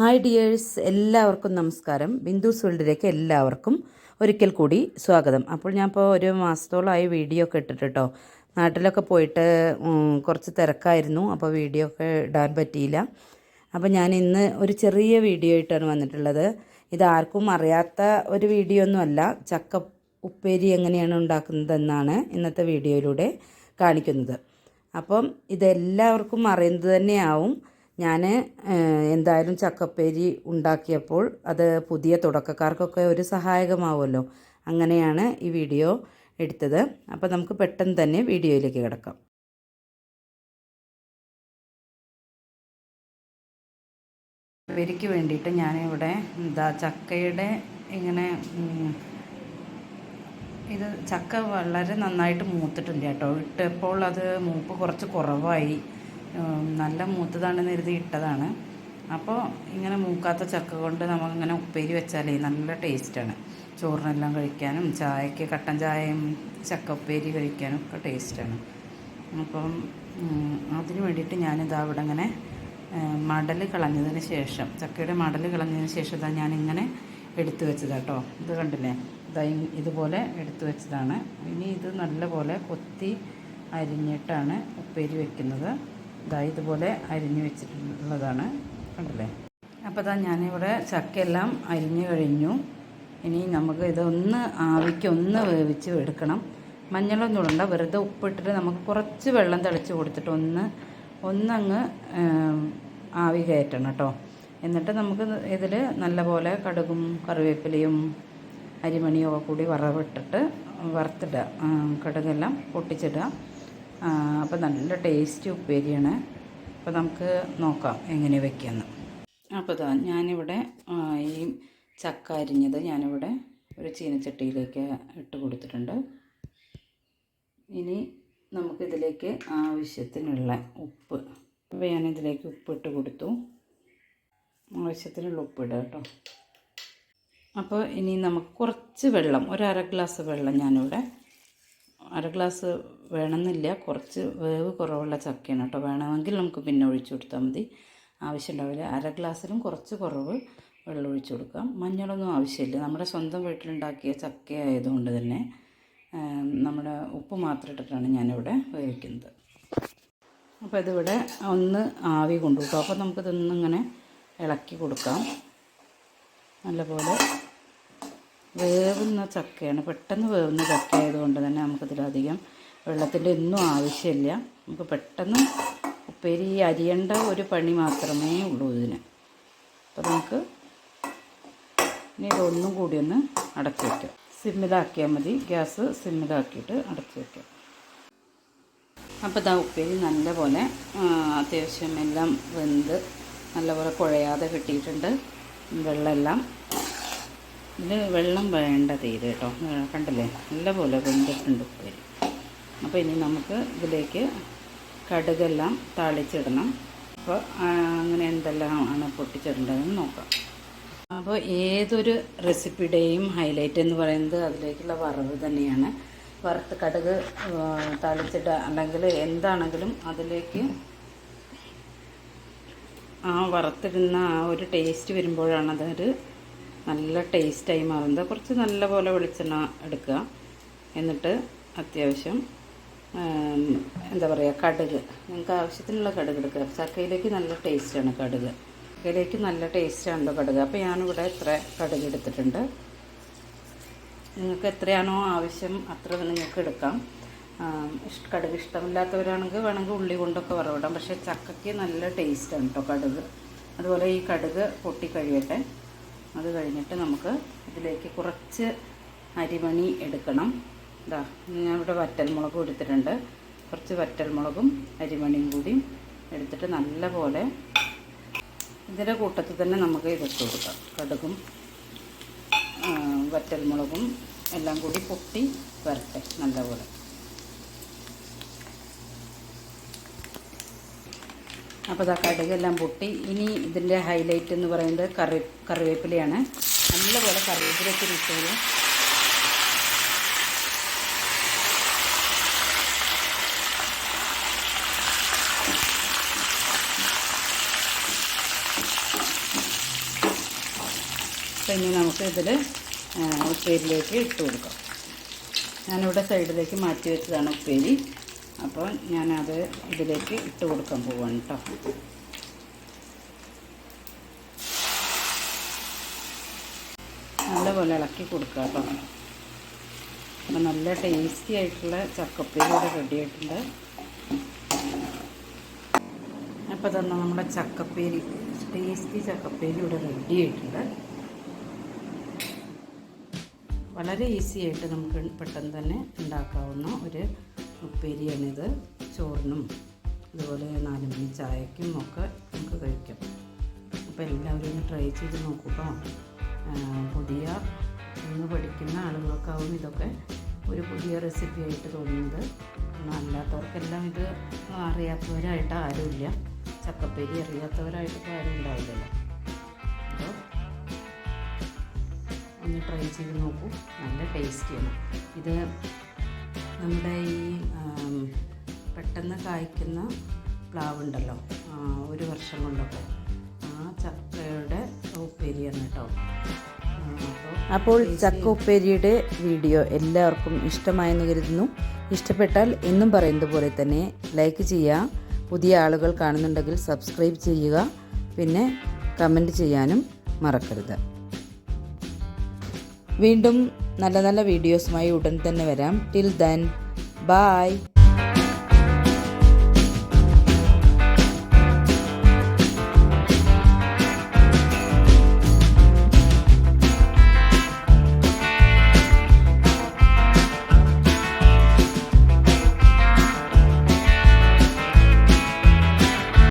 Hi dears എല്ലാവർക്കും നമസ്കാരം. ബിന്ദു വേൾഡിലേക്ക് എല്ലാവർക്കും ഒരിക്കൽ കൂടി സ്വാഗതം. അപ്പോൾ ഞാൻ ഇപ്പോൾ ഒരു മാസത്തോളമായി വീഡിയോ ഒക്കെ ഇട്ടിട്ട് കേട്ടോ നാട്ടിലൊക്കെ പോയിട്ട് കുറച്ച് തിരക്കായിരുന്നു. അപ്പോൾ വീഡിയോ ഒക്കെ ഇടാൻ പറ്റിയില്ല. അപ്പോൾ ഞാൻ ഇന്ന് ഒരു ചെറിയ വീഡിയോ ആയിട്ടാണ് വന്നിട്ടുള്ളത്. ഇത് ആർക്കും അറിയാത്ത ഒരു വീഡിയോ ഒന്നുമല്ല ചക്ക ഉപ്പേരി എങ്ങനെയാണ് ഉണ്ടാക്കുന്നതെന്നാണ് ഇന്നത്തെ വീഡിയോയിലൂടെ കാണിക്കുന്നത്. അപ്പം ഇതെല്ലാവർക്കും അറിയുന്നത് തന്നെയാവും. ഞാൻ എന്തായാലും ചക്കപ്പേരി ഉണ്ടാക്കിയപ്പോൾ അത് പുതിയ തുടക്കക്കാർക്കൊക്കെ ഒരു സഹായകമാവുമല്ലോ. അങ്ങനെയാണ് ഈ വീഡിയോ എടുത്തത്. അപ്പോൾ നമുക്ക് പെട്ടെന്ന് തന്നെ വീഡിയോയിലേക്ക് കിടക്കാം. ചക്കപ്പേരിക്ക് വേണ്ടിയിട്ട് ഞാനിവിടെ എന്താ ചക്കയുടെ ഇങ്ങനെ ഇത് ചക്ക വളരെ നന്നായിട്ട് മൂത്തിട്ടുണ്ട് കേട്ടോ. ഇട്ടപ്പോൾ അത് മൂപ്പ് കുറച്ച് കുറവായി. നല്ല മൂത്തതാണെന്ന് കരുതി ഇട്ടതാണ്. അപ്പോൾ ഇങ്ങനെ മൂക്കാത്ത ചക്ക കൊണ്ട് നമുക്കിങ്ങനെ ഉപ്പേരി വെച്ചാലേ നല്ല ടേസ്റ്റാണ്. ചോറിനെല്ലാം കഴിക്കാനും ചായക്ക് കട്ടൻ ചായയും ചക്ക ഉപ്പേരി കഴിക്കാനും ഒക്കെ ടേസ്റ്റാണ്. അപ്പം അതിന് വേണ്ടിയിട്ട് ഞാനിതാ ഇവിടെ ഇങ്ങനെ മടൽ കളഞ്ഞതിന് ശേഷം ചക്കയുടെ മടൽ കളഞ്ഞതിന് ശേഷം ഇതാ ഞാനിങ്ങനെ എടുത്തു വെച്ചതാ കേട്ടോ ഇത് കണ്ടില്ലേ? ഇതാ ഇ- ഇതുപോലെ എടുത്തു വെച്ചതാണ്. ഇനി ഇത് നല്ലപോലെ കൊത്തി അരിഞ്ഞിട്ടാണ് ഉപ്പേരി വെക്കുന്നത്. ഇതാ ഇതുപോലെ അരിഞ്ഞു വെച്ചിട്ടുള്ളതാണ്. കണ്ടല്ലേ? അപ്പോൾ ഇതാ ഞാനിവിടെ ചക്കയെല്ലാം അരിഞ്ഞു കഴിഞ്ഞു. ഇനി നമുക്ക് ഇതൊന്ന് ആവിക്ക് ഒന്ന് വേവിച്ച് എടുക്കണം. മഞ്ഞളൊന്നും ഇടണ്ട. വെറുതെ ഉപ്പിട്ടിട്ട് നമുക്ക് കുറച്ച് വെള്ളം തിളച്ച് കൊടുത്തിട്ട് ഒന്ന് ഒന്നങ്ങ് ആവി കയറ്റണം കേട്ടോ. എന്നിട്ട് നമുക്ക് ഇതിൽ നല്ലപോലെ കടുകും കറിവേപ്പിലയും അരിമണിയും ഒക്കെ കൂടി വറവിട്ടിട്ട് വറുത്തിടുക. കടുകെല്ലാം പൊട്ടിച്ചിടുക. അപ്പോൾ നല്ല ടേസ്റ്റ് ഉപ്പേരിയാണ്. അപ്പോൾ നമുക്ക് നോക്കാം എങ്ങനെ വയ്ക്കാമെന്ന് അപ്പോൾ ഇതാ ഞാനിവിടെ ഈ ചക്ക അരിഞ്ഞത് ഞാനിവിടെ ഒരു ചീനച്ചട്ടിയിലേക്ക് ഇട്ട് കൊടുത്തിട്ടുണ്ട്. ഇനി നമുക്കിതിലേക്ക് ആവശ്യത്തിനുള്ള ഉപ്പ് അപ്പോൾ ഞാനിതിലേക്ക് ഉപ്പിട്ട് കൊടുത്തു. ആവശ്യത്തിനുള്ള ഉപ്പിടുക കേട്ടോ. അപ്പോൾ ഇനി നമുക്ക് കുറച്ച് വെള്ളം ഒരു അര ഗ്ലാസ് വെള്ളം ഞാനിവിടെ അര ഗ്ലാസ് വേണമെന്നില്ല. കുറച്ച് വേവ് കുറവുള്ള ചക്കയാണ് കേട്ടോ. വേണമെങ്കിൽ നമുക്ക് പിന്നെ ഒഴിച്ചു കൊടുത്താൽ മതി. ആവശ്യമുണ്ടാവില്ല. അര ഗ്ലാസ്സിലും കുറച്ച് കുറവ് വെള്ളം ഒഴിച്ചു കൊടുക്കാം. മഞ്ഞളൊന്നും ആവശ്യമില്ല. നമ്മുടെ സ്വന്തം വീട്ടിലുണ്ടാക്കിയ ചക്ക ആയതുകൊണ്ട് തന്നെ നമ്മുടെ ഉപ്പ് മാത്രം ഇട്ടിട്ടാണ് ഞാനിവിടെ വേവിക്കുന്നത്. അപ്പോൾ ഇതിവിടെ ഒന്ന് ആവി കൊണ്ടു കിട്ടും അപ്പോൾ നമുക്കിതൊന്നിങ്ങനെ ഇളക്കി കൊടുക്കാം. നല്ലപോലെ വേവുന്ന ചക്കയാണ്. പെട്ടെന്ന് വേവുന്ന ചക്ക ആയതുകൊണ്ട് തന്നെ നമുക്കിതിലധികം വെള്ളത്തിന്റെ ഒന്നും ആവശ്യമില്ല. നമുക്ക് പെട്ടെന്ന് ഉപ്പേരി അരിയേണ്ട ഒരു പണി മാത്രമേ ഉള്ളൂ ഇതിന്. അപ്പോൾ നമുക്ക് ഇനി ഇതൊന്നും കൂടി ഒന്ന് അടച്ചു വയ്ക്കാം സിമ്മിതാക്കിയാൽ മതി. ഗ്യാസ് സിമ്മിതാക്കിയിട്ട് അടച്ചു വയ്ക്കാം അപ്പോൾ ഇതാ ഉപ്പേരി നല്ലപോലെ പോലെ അത്യാവശ്യം എല്ലാം വെന്ത് നല്ലപോലെ കുഴയാതെ കിട്ടിയിട്ടുണ്ട്. വെള്ളമെല്ലാം. ഇതിൽ വെള്ളം വേണ്ട തീരെ കേട്ടോ. കണ്ടില്ലേ? നല്ലപോലെ വെന്തിട്ടുണ്ട് ഉപ്പേരി. അപ്പോൾ ഇനി നമുക്ക് ഇതിലേക്ക് കടുകെല്ലാം താളിച്ചിടണം. അപ്പോൾ അങ്ങനെ എന്തെല്ലാം ആണ് പൊട്ടിച്ചിടേണ്ടതെന്ന് നോക്കാം. അപ്പോൾ ഏതൊരു റെസിപ്പിയുടെയും ഹൈലൈറ്റ് എന്ന് പറയുന്നത് അതിലേക്കുള്ള വറവ് തന്നെയാണ്. വറുത്ത് കടുക് തളിച്ചിട്ട് അല്ലെങ്കിൽ എന്താണെങ്കിലും അതിലേക്ക് ആ വറുത്തിടുന്ന ആ ഒരു ടേസ്റ്റ് വരുമ്പോഴാണ് അതൊരു നല്ല ടേസ്റ്റായി മാറുന്നത്. കുറച്ച് നല്ല പോലെ വെളിച്ചെണ്ണ എടുക്കുക. എന്നിട്ട് അത്യാവശ്യം എന്താ പറയുക കടുക്. നിങ്ങൾക്ക് ആവശ്യത്തിനുള്ള കടുക് എടുക്കുക ചക്കയിലേക്ക് നല്ല ടേസ്റ്റാണ് കടുക്. ചക്കയിലേക്ക് നല്ല ടേസ്റ്റാണല്ലോ കടുക്. അപ്പോൾ ഞാനിവിടെ ഇത്ര കടുക് എടുത്തിട്ടുണ്ട്. നിങ്ങൾക്ക് എത്രയാണോ ആവശ്യം അത്ര നിങ്ങൾക്ക് എടുക്കാം. കടുക് ഇഷ്ടമില്ലാത്തവരാണെങ്കിൽ വേണമെങ്കിൽ ഉള്ളി കൊണ്ടൊക്കെ വറവിടാം. പക്ഷേ ചക്കയ്ക്ക് നല്ല ടേസ്റ്റാണ് കേട്ടോ കടുക്. അതുപോലെ ഈ കടുക് പൊട്ടി കഴിയട്ടെ. അത് കഴിഞ്ഞിട്ട് നമുക്ക് ഇതിലേക്ക് കുറച്ച് അരിമണി എടുക്കണം. ഇതാ ഞാൻ ഇവിടെ വറ്റൽമുളകും എടുത്തിട്ടുണ്ട്. കുറച്ച് വറ്റൽമുളകും അരിമണിയും കൂടി എടുത്തിട്ട് നല്ല പോലെ ഇതിന്റെ കൂട്ടത്തിൽ തന്നെ നമുക്ക് ഇതിട്ട് കൊടുക്കാം. കടുകും വറ്റൽമുളകും എല്ലാം കൂടി പൊട്ടി വരട്ടെ നല്ലപോലെ. അപ്പോൾ ഇതാ കടുകെല്ലാം പൊട്ടി. ഇനി ഇതിന്റെ ഹൈലൈറ്റ് എന്ന് പറയുന്നത് കറി കറിവേപ്പിലയാണ്. നല്ലപോലെ കറിവേപ്പില ഇത്തിരി അപ്പോൾ ഇനി നമുക്ക് ഇതിൽ ഉപ്പേരിയിലേക്ക് ഇട്ട് കൊടുക്കാം. ഞാനിവിടെ സൈഡിലേക്ക് മാറ്റി വെച്ചതാണ് ഉപ്പേരി. അപ്പോൾ ഞാനത് ഇതിലേക്ക് ഇട്ട് കൊടുക്കാൻ പോവാണ് കേട്ടോ നല്ലപോലെ ഇളക്കി കൊടുക്കുക കേട്ടോ അപ്പം നല്ല ടേസ്റ്റി ആയിട്ടുള്ള ചക്കപ്പേരി ഇവിടെ റെഡി ആയിട്ടുണ്ട്. അപ്പോൾ തന്നെ നമ്മുടെ ചക്കപ്പേരി ടേസ്റ്റി ചക്കപ്പേരി ഇവിടെ റെഡി ആയിട്ടുണ്ട്. വളരെ ഈസി ആയിട്ട് നമുക്ക് പെട്ടെന്ന് തന്നെ ഉണ്ടാക്കാവുന്ന ഒരു ഉപ്പേരിയാണിത്. ചോറിനും അതുപോലെ നാല് മണി ചായക്കും ഒക്കെ നമുക്ക് കഴിക്കാം. അപ്പോൾ എല്ലാവരും ഒന്ന് ട്രൈ ചെയ്ത് നോക്കുക. പുതിയ ഇന്ന് പഠിക്കുന്ന ആളുകൾക്കാവും ഇതൊക്കെ ഒരു പുതിയ റെസിപ്പി ആയിട്ട് തോന്നുന്നത്. അല്ലാത്തവർക്കെല്ലാം ഇത് അറിയാത്തവരായിട്ട് ആരുമില്ല. ചക്കപ്പേരി അറിയാത്തവരായിട്ട് ഇപ്പോൾ ആരും ഉണ്ടാവില്ലല്ലോ. ഒന്ന് ട്രൈ ചെയ്ത് നോക്കൂ. നല്ല ടേസ്റ്റിയാണ് ഇത് നമ്മുടെ ഈ പെട്ടെന്ന് കായ്ക്കുന്ന പ്ലാവുണ്ടല്ലോ. ഉണ്ടല്ലോ ഒരു വർഷം കൊണ്ടൊക്കെ. ആ ചക്കയുടെ ഉപ്പേരിയാണ് കേട്ടോ അപ്പോൾ ചക്ക ഉപ്പേരിയുടെ വീഡിയോ എല്ലാവർക്കും ഇഷ്ടമായെന്ന് കരുതുന്നു. ഇഷ്ടപ്പെട്ടാൽ എന്നും പറയുന്നത് പോലെ തന്നെ ലൈക്ക് ചെയ്യുക പുതിയ ആളുകൾ കാണുന്നുണ്ടെങ്കിൽ സബ്സ്ക്രൈബ് ചെയ്യുക. പിന്നെ കമന്റ് ചെയ്യാനും മറക്കരുത്. വീണ്ടും നല്ല നല്ല വീഡിയോസുമായി ഉടൻ തന്നെ വരാം. Till then bye